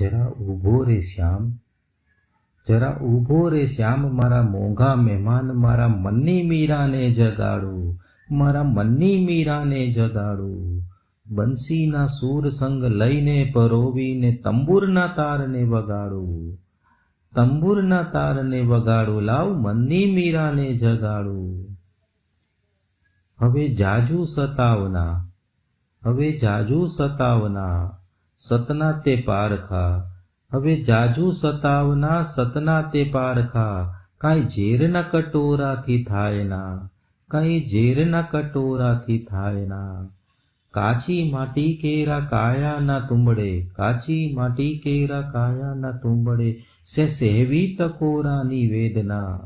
જરા ઊભો રે શ્યામ, જરા ઊભો રે શ્યામ, મારા મોંઘા મહેમાન, મારા મનની મીરાને જગાડો, મારા મનની મીરાને જગાડો. બંસીના સૂર સંગ લઈને પરોવીને તંબુરના તારને વગાડો. તંબુરના તારને વગાડો, લાવ મનની મીરાને જગાડું. હવે જાજુ સતાવના, હવે જાજુ સતાવના. સતના તે પારખા હવે જાજુ સતાવના સતના તે પારખા કાંઈ ઝેરના કટોરાથી થાય ના. કાંઈ ઝેરના કટોરાથી થાય ના. કાચી માટી કેરા કાયાના તુંબડે. કાચી માટી કેરા કાયાના તુંબડે. સે સેવી ટકોરાની વેદના.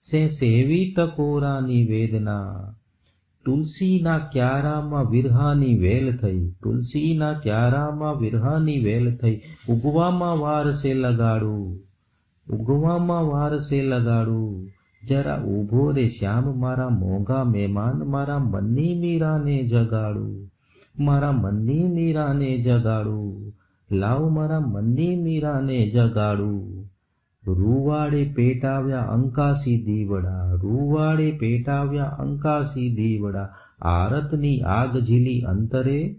સે સેવી ટકોરાની વેદના. તુલસીના ક્યારામાં વિરહાની વેલ થઈ, તુલસીના ક્યારામાં વિરહાની વેલ થઈ. ઉગવામાં વારસે લગાડું, ઉગવામાં વારસે લગાડું. જરા ઊભો રે શ્યામ, મારા મોંઘા મહેમાન, મારા મનની મીરાને જગાડું. મારા મનની મીરાને જગાડું. લાવ મારા મનની મીરાને જગાડું. રૂવાડે પેટાવ્યા અંકાસી દીવડા, રૂવાડે પેટાવ્યા અંકાસી દીવડા. આરતની આગ ઝીલી અંતરે,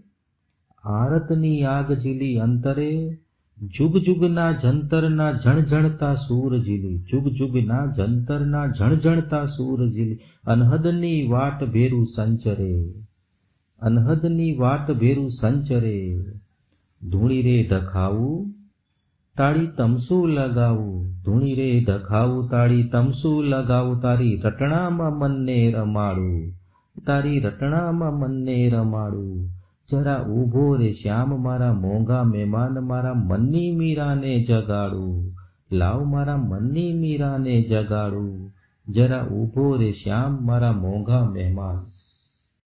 આરતની આગ ઝીલી અંતરે જુગ જુગના જંતરના ઝણઝણતા સૂર ઝીલી જુગ જુગના જંતરના ઝણઝણતા સૂર ઝીલી અનહદની વાટ ભેરું સંચરે, અનહદની વાટ ભેરું સંચરે. ધૂળી રે ધખાવું તાળી તમસું લગાવું, ધૂણી રે ધખાવું, તાળી તમસું લગાવું, તારી રટણામાં મનને રમાડું, તારી રટણામાં મનને રમાડું. જરા ઊભો રે શ્યામ મારા મોંઘા મહેમાન, મારા મનની મીરાને જગાડું. લાવ મારા મનની મીરાને જગાડું. જરા ઊભો રે શ્યામ મારા મોંઘા મહેમાન.